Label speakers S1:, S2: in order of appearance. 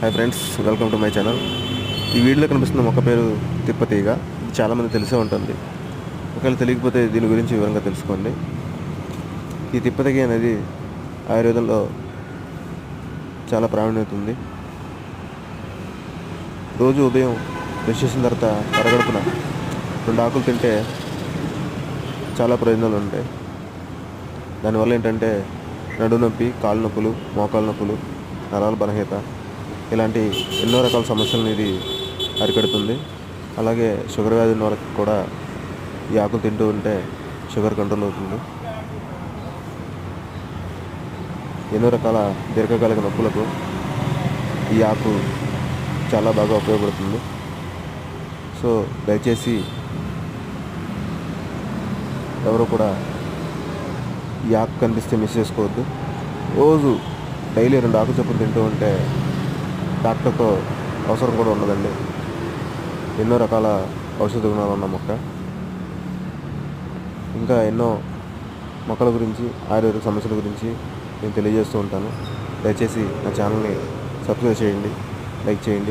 S1: Hi friends welcome to my channel. ఈ వీడియోలో కనిపిస్తున్న మొక్క పేరు తిప్పతీగ. ఇది చాలామంది తెలిసే ఉంటుంది. ఒకవేళ తెలియకపోతే దీని గురించి వివరంగా తెలుసుకోండి. ఈ తిప్పతీగ అనేది ఆయుర్వేదంలో చాలా ప్రావీణ్యత ఉంది. రోజు ఉదయం బ్రష్ చేసిన తర్వాత అరగడుపున రెండు ఆకులు తింటే చాలా ప్రయోజనాలు ఉంటాయి. దానివల్ల ఏంటంటే నడు నొప్పి కాళ్ళు నొప్పులు మోకాలు నొప్పులు నరాల బలహీత ఇలాంటి ఎన్నో రకాల సమస్యలను ఇది అరికడుతుంది. అలాగే షుగర్ వ్యాధి ఉన్న వాళ్ళకి కూడా ఈ ఆకులు తింటూ ఉంటే షుగర్ కంట్రోల్ అవుతుంది. ఎన్నో రకాల దీర్ఘకాలిక నొప్పులకు ఈ ఆకు చాలా బాగా ఉపయోగపడుతుంది. సో దయచేసి ఎవరు కూడా ఈ ఆకు కనిపిస్తే మిస్ చేసుకోవద్దు. రోజు డైలీ రెండు ఆకు చొప్పులు తింటూ ఉంటే డాక్టర్తో అవసరం కూడా ఉండదండి. ఎన్నో రకాల ఔషధ గుణాలు ఉన్న మొక్క. ఇంకా ఎన్నో మొక్కల గురించి ఆయుర్వేద సమస్యల గురించి నేను తెలియజేస్తూ ఉంటాను. దయచేసి నా ఛానల్ని సబ్స్క్రైబ్ చేయండి లైక్ చేయండి.